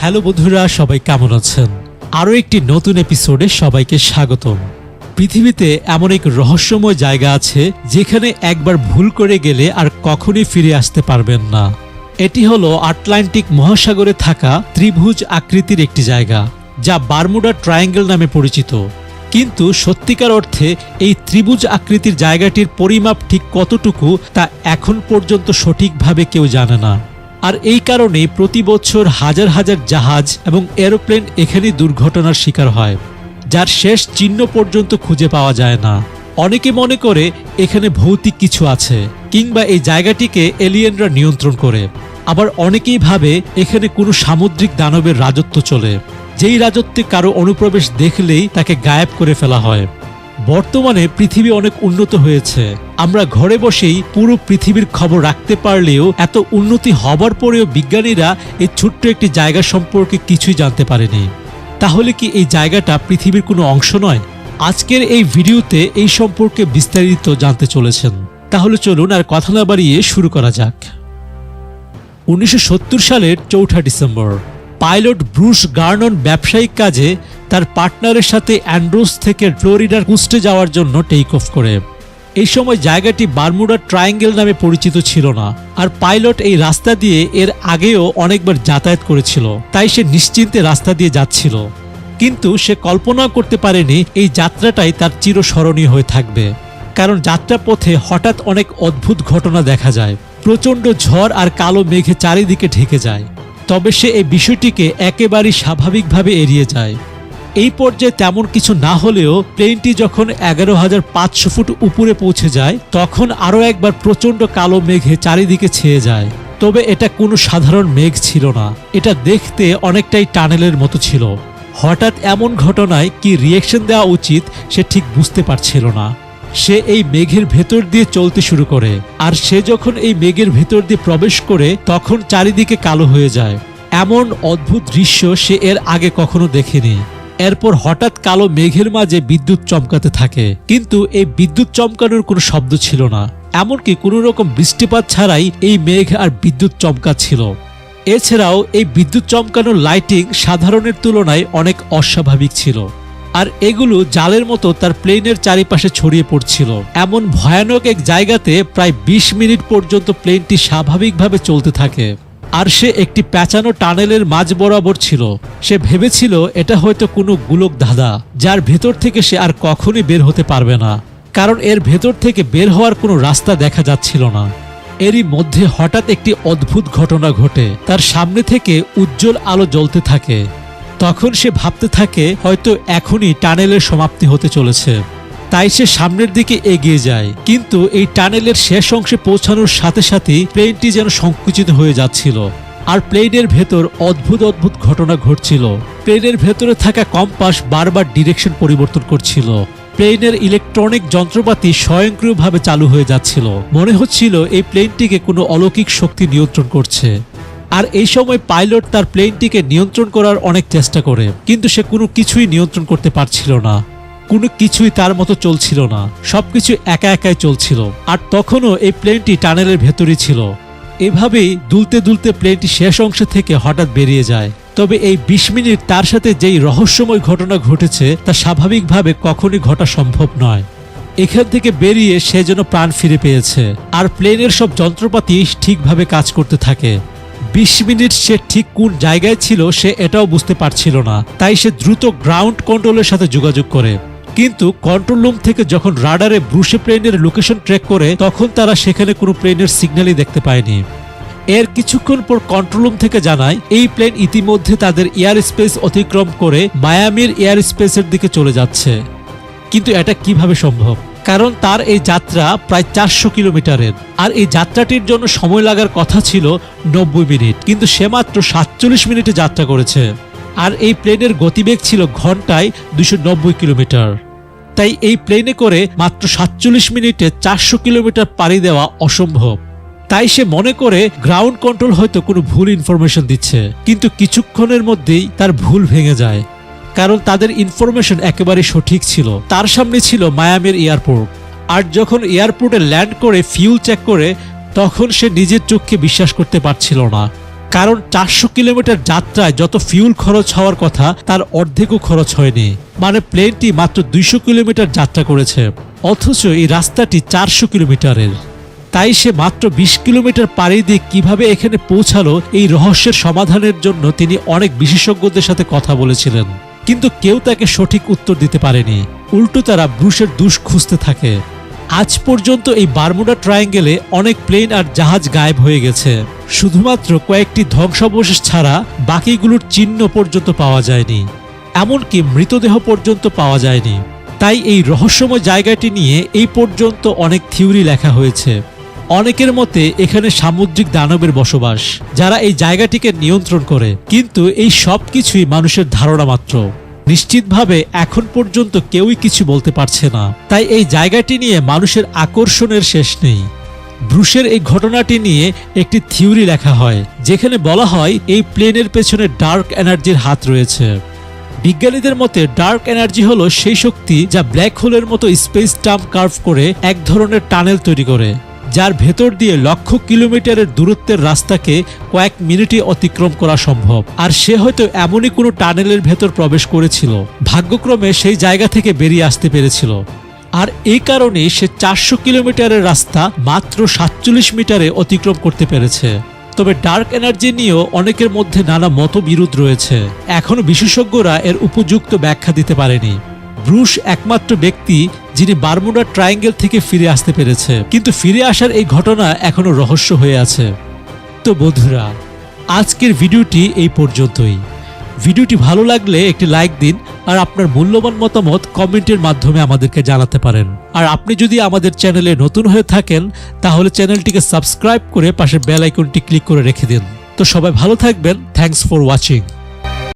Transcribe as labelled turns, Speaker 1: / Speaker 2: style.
Speaker 1: Hello বন্ধুরা, সবাই কেমন আছেন? আরও একটি নতুন এপিসোডে সবাইকে স্বাগতম। পৃথিবীতে এমন এক রহস্যময় জায়গা আছে যেখানে একবার ভুল করে গেলে আর কখনই ফিরে আসতে পারবেন না। এটি হলো আটলান্টিক মহাসাগরে থাকা ত্রিভুজ আকৃতির একটি জায়গা, যা বারমুডা ট্রায়াঙ্গেল নামে পরিচিত। কিন্তু সত্যিকার অর্থে এই ত্রিভুজ আকৃতির জায়গাটির পরিমাপ ঠিক কতটুকু তা এখন পর্যন্ত সঠিকভাবে কেউ জানে না। আর এই কারণে প্রতি বছর হাজার হাজার জাহাজ এবং এরোপ্লেন এখানে দুর্ঘটনার শিকার হয়, যার শেষ চিহ্ন পর্যন্ত খুঁজে পাওয়া যায় না। অনেকে মনে করে এখানে ভৌতিক কিছু আছে, কিংবা এই জায়গাটিকে এলিয়েনরা নিয়ন্ত্রণ করে। আবার অনেকেই ভাবে এখানে কোনো সামুদ্রিক দানবের রাজত্ব চলে, যেই রাজত্বে কারও অনুপ্রবেশ দেখলেই তাকে গায়েব করে ফেলা হয়। বর্তমানে পৃথিবী অনেক উন্নত হয়েছে। আমরা ঘরে বসেই পুরো পৃথিবীর খবর রাখতে পারলেও এত উন্নতি হবার পরেও বিজ্ঞানীরা এই ছোট্ট একটি জায়গা সম্পর্কে কিছুই জানতে পারেনি। তাহলে কি এই জায়গাটা পৃথিবীর কোনো অংশ নয়? আজকের এই ভিডিওতে এই সম্পর্কে বিস্তারিত জানতে চলেছেন। তাহলে চলুন আর কথা না বাড়িয়ে শুরু করা যাক। উনিশশো সত্তর সালের চৌঠা ডিসেম্বর, পাইলট ব্রুস গার্নন ব্যবসায়িক কাজে তার পার্টনারের সাথে অ্যান্ড্রোস থেকে ফ্লোরিডার কুস্টে যাওয়ার জন্য টেক অফ করে। এই সময় জায়গাটি বারমুডা ট্রায়াঙ্গেল নামে পরিচিত ছিল না, আর পাইলট এই রাস্তা দিয়ে এর আগেও অনেকবার যাতায়াত করেছিল, তাই সে নিশ্চিন্তে রাস্তা দিয়ে যাচ্ছিল। কিন্তু সে কল্পনা করতে পারেনি এই যাত্রাটাই তার চিরস্মরণীয় হয়ে থাকবে, কারণ যাত্রাপথে হঠাৎ অনেক অদ্ভুত ঘটনা দেখা যায়। প্রচণ্ড ঝড় আর কালো মেঘে চারিদিকে ঢেকে যায়, তবে সে এই বিষয়টিকে একেবারেই স্বাভাবিকভাবে এড়িয়ে যায়। এই পর্যায়ে তেমন কিছু না হলেও প্লেনটি যখন এগারো হাজার পাঁচশো ফুট উপরে পৌঁছে যায়, তখন আরও একবার প্রচণ্ড কালো মেঘে চারিদিকে ছেয়ে যায়। তবে এটা কোনো সাধারণ মেঘ ছিল না। এটা দেখতে অনেকটাই টানেলের মতো ছিল। হঠাৎ এমন ঘটনায় কি রিয়েকশন দেওয়া উচিত সে ঠিক বুঝতে পারছিল না। সে এই মেঘের ভেতর দিয়ে চলতে শুরু করে, আর সে যখন এই মেঘের ভেতর দিয়ে প্রবেশ করে, তখন চারিদিকে কালো হয়ে যায়। এমন অদ্ভুত দৃশ্য সে এর আগে কখনো দেখেনি। এরপর হঠাৎ কালো মেঘের মাঝে বিদ্যুৎ চমকাতে থাকে। কিন্তু এই বিদ্যুৎ চমকানোর কোনো শব্দ ছিল না। এমনকি কোনো রকম বৃষ্টিপাত ছাড়াই এই মেঘ আর বিদ্যুৎ চমকাচ্ছিল। এছাড়াও এই বিদ্যুৎ চমকানোর লাইটিং সাধারণের তুলনায় অনেক অস্বাভাবিক ছিল। আর এগুলো জালের মতো তার প্লেনের চারিপাশে ছড়িয়ে পড়ছিল। এমন ভয়ানক এক জায়গাতে প্রায় ২০ মিনিট পর্যন্ত প্লেনটি স্বাভাবিকভাবে চলতে থাকে। আর সে একটি প্যাঁচানো টানেলের মাঝ বরাবর ছিল। সে ভেবেছিল এটা হয়তো কোনো গুলক ধাঁধা, যার ভেতর থেকে সে আর কখনই বের হতে পারবে না। কারণ এর ভেতর থেকে বের হওয়ার কোনো রাস্তা দেখা যাচ্ছিল না। এরই মধ্যে হঠাৎ একটি অদ্ভুত ঘটনা ঘটে। তার সামনে থেকে উজ্জ্বল আলো জ্বলতে থাকে। তখন সে ভাবতে থাকে, হয়তো এখনই টানেলের সমাপ্তি হতে চলেছে। তাই সে সামনের দিকে এগিয়ে যায়। কিন্তু এই টানেলের শেষ অংশে পৌঁছানোর সাথে সাথেই প্লেনটি যেন সংকুচিত হয়ে যাচ্ছিল। আর প্লেনের ভেতর অদ্ভুত অদ্ভুত ঘটনা ঘটছিল। প্লেনের ভেতরে থাকা কম্পাস বারবার ডিরেকশন পরিবর্তন করছিল। প্লেনের ইলেকট্রনিক যন্ত্রপাতি স্বয়ংক্রিয়ভাবে চালু হয়ে যাচ্ছিল। মনে হচ্ছিল এই প্লেনটিকে কোনো অলৌকিক শক্তি নিয়ন্ত্রণ করছে। আর এই সময় পাইলট তার প্লেনটিকে নিয়ন্ত্রণ করার অনেক চেষ্টা করে, কিন্তু সে কোনো কিছুই নিয়ন্ত্রণ করতে পারছিল না। কোনো কিছুই তার মতো চলছিল না। সবকিছু একা একাই চলছিল। আর তখনও এই প্লেনটি টানেলের ভেতরই ছিল। এভাবেই দুলতে দুলতে প্লেনটি শেষ অংশ থেকে হঠাৎ বেরিয়ে যায়। তবে এই বিশ মিনিট তার সাথে যেই রহস্যময় ঘটনা ঘটেছে, তা স্বাভাবিকভাবে কখনই ঘটা সম্ভব নয়। এখান থেকে বেরিয়ে সে যেন প্রাণ ফিরে পেয়েছে। আর প্লেনের সব যন্ত্রপাতি ঠিকভাবে কাজ করতে থাকে। বিশ মিনিট সে ঠিক কোন জায়গায় ছিল, সে এটাও বুঝতে পারছিল না। তাই সে দ্রুত গ্রাউন্ড কন্ট্রোলের সাথে যোগাযোগ করে। কিন্তু কন্ট্রোল রুম থেকে যখন রাডারে ব্রুশে প্লেনের লোকেশন ট্র্যাক করে, তখন তারা সেখানে কোনো প্লেনের সিগন্যালই দেখতে পায়নি। এর কিছুক্ষণ পর কন্ট্রোল রুম থেকে জানায়, এই প্লেন ইতিমধ্যে তাদের এয়ার স্পেস অতিক্রম করে মায়ামির এয়ার স্পেসের দিকে চলে যাচ্ছে। কিন্তু এটা কীভাবে সম্ভব? কারণ তার এই যাত্রা প্রায় চারশো কিলোমিটারের। আর এই যাত্রাটির জন্য সময় লাগার কথা ছিল নব্বই মিনিট। কিন্তু সে মাত্র সাতচল্লিশ মিনিটে যাত্রা করেছে। আর এই প্লেনের গতিবেগ ছিল ঘন্টায় দুশো কিলোমিটার। তাই এই প্লেনে করে মাত্র সাতচল্লিশ মিনিটে চারশো কিলোমিটার পাড়ি দেওয়া অসম্ভব। তাই সে মনে করে গ্রাউন্ড কন্ট্রোল হয়তো কোনো ভুল ইনফরমেশন দিচ্ছে, কিন্তু কিছুক্ষণের মধ্যেই তার ভুল ভেঙে যায়। কারণ তাদের ইনফরমেশন একেবারে সঠিক ছিল। তার সামনে ছিল মায়ামের এয়ারপোর্ট আর যখন এয়ারপোর্টে ল্যান্ড করে ফিউল চেক করে, তখন সে নিজের চোখকে বিশ্বাস করতে পারছিল না। কারণ চারশো কিলোমিটার যাত্রায় যত ফিউল খরচ হওয়ার কথা, তার অর্ধেকও খরচ হয়নি। মানে প্লেনটি মাত্র দুইশো কিলোমিটার যাত্রা করেছে। অথচ এই রাস্তাটি চারশো কিলোমিটারের। তাই সে মাত্র বিশ কিলোমিটার পাড়ি দিয়ে কীভাবে এখানে পৌঁছালো, এই রহস্যের সমাধানের জন্য তিনি অনেক বিশেষজ্ঞদের সাথে কথা বলেছিলেন। কিন্তু কেউ তাকে সঠিক উত্তর দিতে পারেনি। উল্টো তারা ব্রুশের দুষ খুঁজতে থাকে। আজ পর্যন্ত এই বারমুডা ট্রায়াঙ্গেলে অনেক প্লেন আর জাহাজ গায়েব হয়ে গেছে। শুধুমাত্র কয়েকটি ধ্বংসাবশেষ ছাড়া বাকিগুলোর চিহ্ন পর্যন্ত পাওয়া যায়নি। এমনকি মৃতদেহ পর্যন্ত পাওয়া যায়নি। তাই এই রহস্যময় জায়গাটি নিয়ে এই পর্যন্ত অনেক থিওরি লেখা হয়েছে। অনেকের মতে এখানে সামুদ্রিক দানবের বসবাস, যারা এই জায়গাটিকে নিয়ন্ত্রণ করে। কিন্তু এই সব কিছুই মানুষের ধারণা মাত্র। নিশ্চিতভাবে এখন পর্যন্ত কেউই কিছু বলতে পারছে না। তাই এই জায়গাটি নিয়ে মানুষের আকর্ষণের শেষ নেই। ব্রুশের এই ঘটনাটি নিয়ে একটি থিওরি লেখা হয়, যেখানে বলা হয় এই প্লেনের পেছনে ডার্ক এনার্জির হাত রয়েছে। বিজ্ঞানীদের মতে ডার্ক এনার্জি হলো সেই শক্তি যা ব্ল্যাক হোলের মতো স্পেস টার্ম কার্ভ করে এক ধরনের টানেল তৈরি করে। যার ভেতর দিয়ে লক্ষ কিলোমিটারের দূরত্বের রাস্তাকে কয়েক মিনিটে অতিক্রম করা সম্ভব। আর সে হয়তো এমনই কোনো টানেলের ভেতর প্রবেশ করেছিল। ভাগ্যক্রমে সেই জায়গা থেকে বেরিয়ে আসতে পেরেছিল। আর এই কারণে সে চারশো কিলোমিটারের রাস্তা মাত্র সাতচল্লিশ মিটারে অতিক্রম করতে পেরেছে। তবে ডার্ক এনার্জি নিয়েও অনেকের মধ্যে নানা মতবিরোধ রয়েছে। এখনও বিশেষজ্ঞরা এর উপযুক্ত ব্যাখ্যা দিতে পারেনি। ব্রুশ একমাত্র ব্যক্তি যিনি বারমুডা ট্রায়াঙ্গেল থেকে ফিরে আসতে পেরেছে। কিন্তু ফিরে আসার এই ঘটনা এখনও রহস্য হয়ে আছে। তো বন্ধুরা, আজকের ভিডিওটি এই পর্যন্তই। ভিডিওটি ভালো লাগলে একটি লাইক দিন আর আপনার মূল্যবান মতামত কমেন্টের মাধ্যমে আমাদেরকে জানাতে পারেন। আর আপনি যদি আমাদের চ্যানেলে নতুন হয়ে থাকেন, তাহলে চ্যানেলটিকে সাবস্ক্রাইব করে পাশে বেল আইকনটি ক্লিক করে রেখে দিন। তো সবাই ভালো থাকবেন। Thanks for watching.